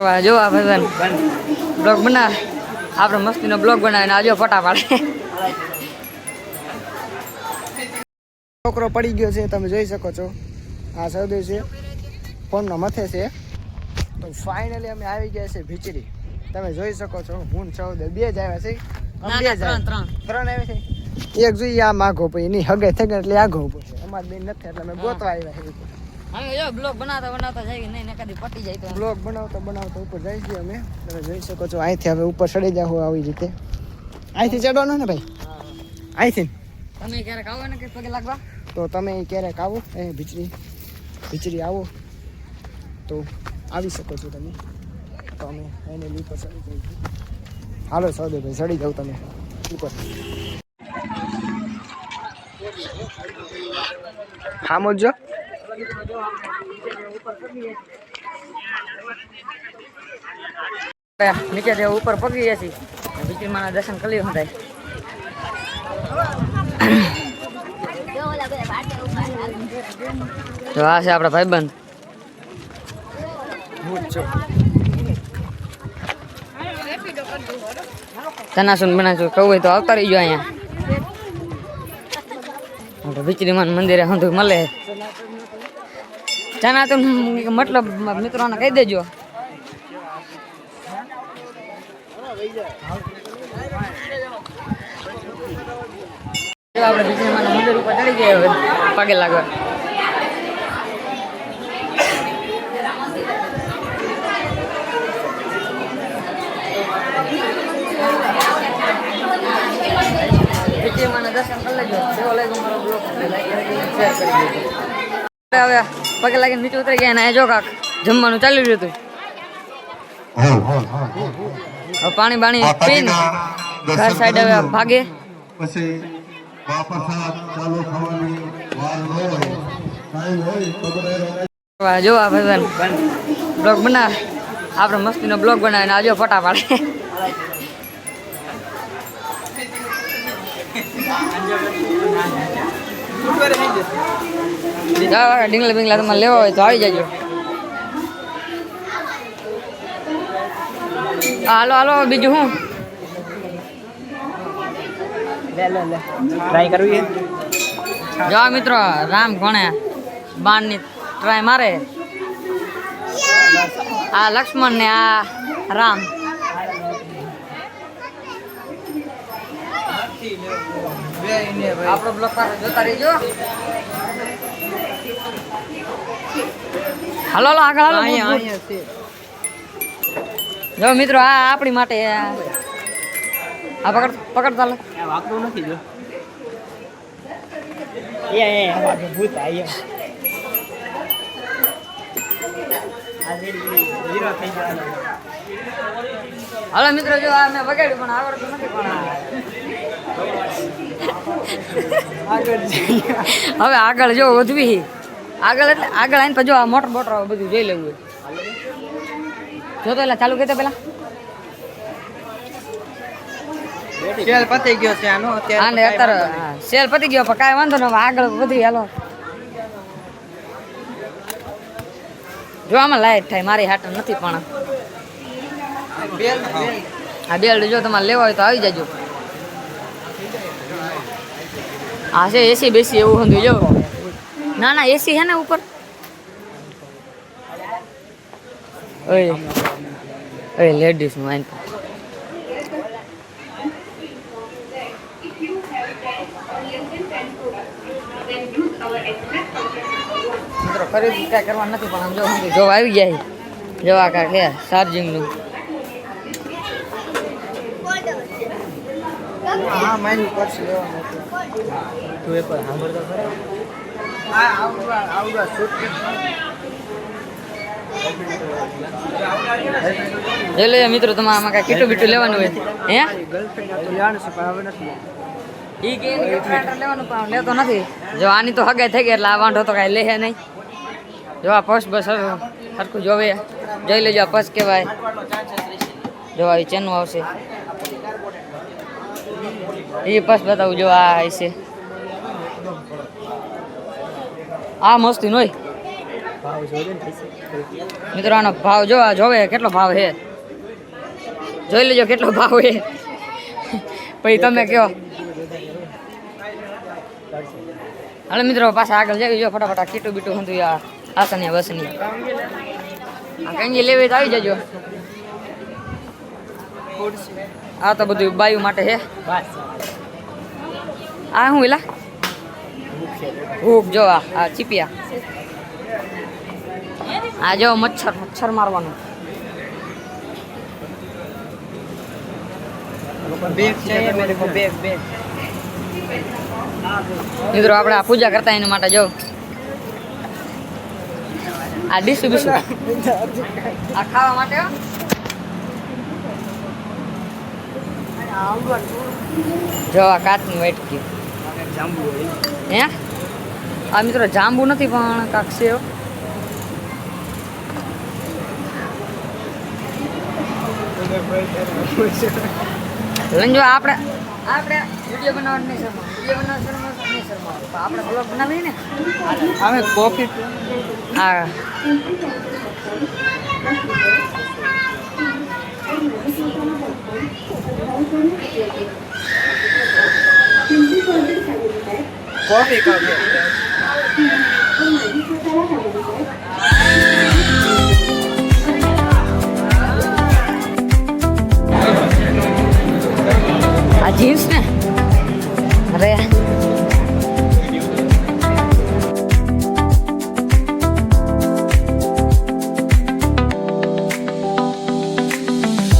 જો આ ભાઈ બ્લોગ બના. આપણે મસ્તીનો બ્લોગ બનાવીને આજો ફટાફટ છોકરો પડી ગયો છે તમે જોઈ શકો છો. આ સૌદે છે. ફોનનો મથે છે. તો ફાઇનલી અમે આવી ગયા છે ભીચરી તમે જોઈ શકો છો હું સૌદે બે જ આવ્યા છે ત્રણ આવ્યા. છે એક જોઈએ આ માઘો પછી એની હગે થઈ ગઈ એટલે આગો પછી. અમારે બેન નથી એટલે અમે ગોતવા આવ્યા છે અમે જો બ્લોગ બનાવતા બનાવતા જાય નહીં કદી પટી જાય તો બ્લોગ બનાવતા બનાવતા ઉપર જઈ છીએ અમે. તમે જોઈ શકો છો અહીંથી હવે ઉપર ચડી જાવ આવી રીતે. અહીંથી ચડવાનો ને ભાઈ? અહીંથી? તમે ક્યારેક આવો ને કે પગે લાગવા? તો તમે ક્યારેક આવો. એ ભીચરી ભીચરી આવો. તો આવી શકો છો તમે. તો અમે એને ઉપર ચડી જઈશું હાલો સૌદેભાઈ ચડી જાઓ તમે ઉપર. હા જો નીચે જે ઉપર પગી ગયા છીએ વિક્રમ માના દર્શન કરી હતા થાય તો આ છે આપણા ભાઈબંધ. જ છું કહું હોય તો આવતા રહીજો અહીંયા. આપણે વિચરીમાન મંદિરે હંધું મળે. ચનાતુન મતલબ મિત્રોને કહી દેજો. આપણે વિચરીમાન મંદિર ઉપર ચડી ગયા હવે પગે લાગવા દર્શન કરી લેજો. કેવો લાગ્યો મારો શેર કરી દેજો. હવે પગે લાગીને નીચે ઉતરી ગયા અને જો કાક જમવાનું ચાલી રહ્યું હતું. પાણી બાણી પીને ઘર સાઈડ હવે ભાગે. પછી વાપસ ચાલુ ન હોય. જો આ ભાઈ બ્લોગ બના. આપણે મસ્તીનો બ્લોગ બનાવીને આજો ફોટા પાડે. જાઓ, ડીંગલા બીંગલા તમારે લેવા હોય તો આવી જાજો. હાલો હાલો બીજું શું? ટ્રાય કરવી? જો મિત્રો રામ કોણે બાણની ટ્રાય મારે. આ લક્ષ્મણ ને આ રામ. આપણો બ્લોક જોતા રહીજો. હાલો હાલો આગળ હાલો જો મિત્રો આ આપણી માટે આ પકડ પકડ ચાલે. વાગતું નથી જો. એ એ ભૂત આયા જીરો થઈ જવાનો હાલો મિત્રો જો આ મેં વગાડ્યું પણ આવડતું નથી પણ હવે આગળ જો વધવી. આગળ એટલે આગળ આવીને જો આ મોટર બોટર બધું જોઈ લેવું જોતો જો તો ચાલુ કરતો પેલા. સેલ પતી ગયો છે આનો હા અત્યારે હા, સેલ પતી ગયો પણ કાંઈ વાંધો નહીં આગળ વધી હાલો. જો આમાં લાઈટ થાય મારી હાટ નથી પણ. આ બેલ્ટ જો તમારે લેવા હોય તો આવી જાજો. હા છે એસી બેસી એવું હતું જો. ના ના એસી છે ને ઉપર? ઓય. ઓય લેડીઝ માઇન મિત્રો ખરીદી કાંઈ કરવા નથી પણ જો જો આવી ગયા. જો આ ચાર્જિંગનું હા લેવાનું હતું તું એક વાર ખરો. જોઈ લેજો મિત્રો તમારે આમાં કાંઈ કીટું બીટું લેવાનું હોય? હે? ગર્લફ્રેન્ડ તો લેવાનું છે પણ હવે નથી ઈ કે લેવાનું પણ લેતો નથી. જો આની તો હગાઈ થઈ ગઈ એટલે આ વાંઢો તો કાંઈ લે નહીં. જો આ પર્સ બસ સરખું જોવે. જોઈ લેજો આ પર્સ કહેવાય જો આવી ચેનું આવશે. એ પાસ બતાવું, જો આ છે. આ મસ્તી હોય. મિત્રો, આનો ભાવ જો, આ જોવે કેટલો ભાવ છે. જોઈ લેજો કેટલો ભાવ છે. પછી તમે કહો. હાલો મિત્રો, પાછા આગળ જઈ જો ફટાફટ કીટું બીટું હતું, આ આસની બસની આ કંગી લેવી તો આવી જજો. આ તો બધું બાયુ માટે હે. આ શું એલા? ભૂખ જો આ આ ચીપિયા. આ જો મચ્છર મચ્છર મારવાનું. મિત્રો આપણે આ પૂજા કરતા એના માટે જો. આ ડીશું બીશું આ ખાવા માટે હો. જો આ કાચનું વેટકી. હે? આ મિત્રો જાંબુ નથી પણ કાક છે લંજો આપણે આપણે વીડિયો બનાવવાનું નહીં શરમા વીડિયો બનાવવાનું નહીં શરમા આપણે બ્લોગ બનાવીએ ને? અમે કોફી હા. કોફી કોફી આ જીન્સ ને અરે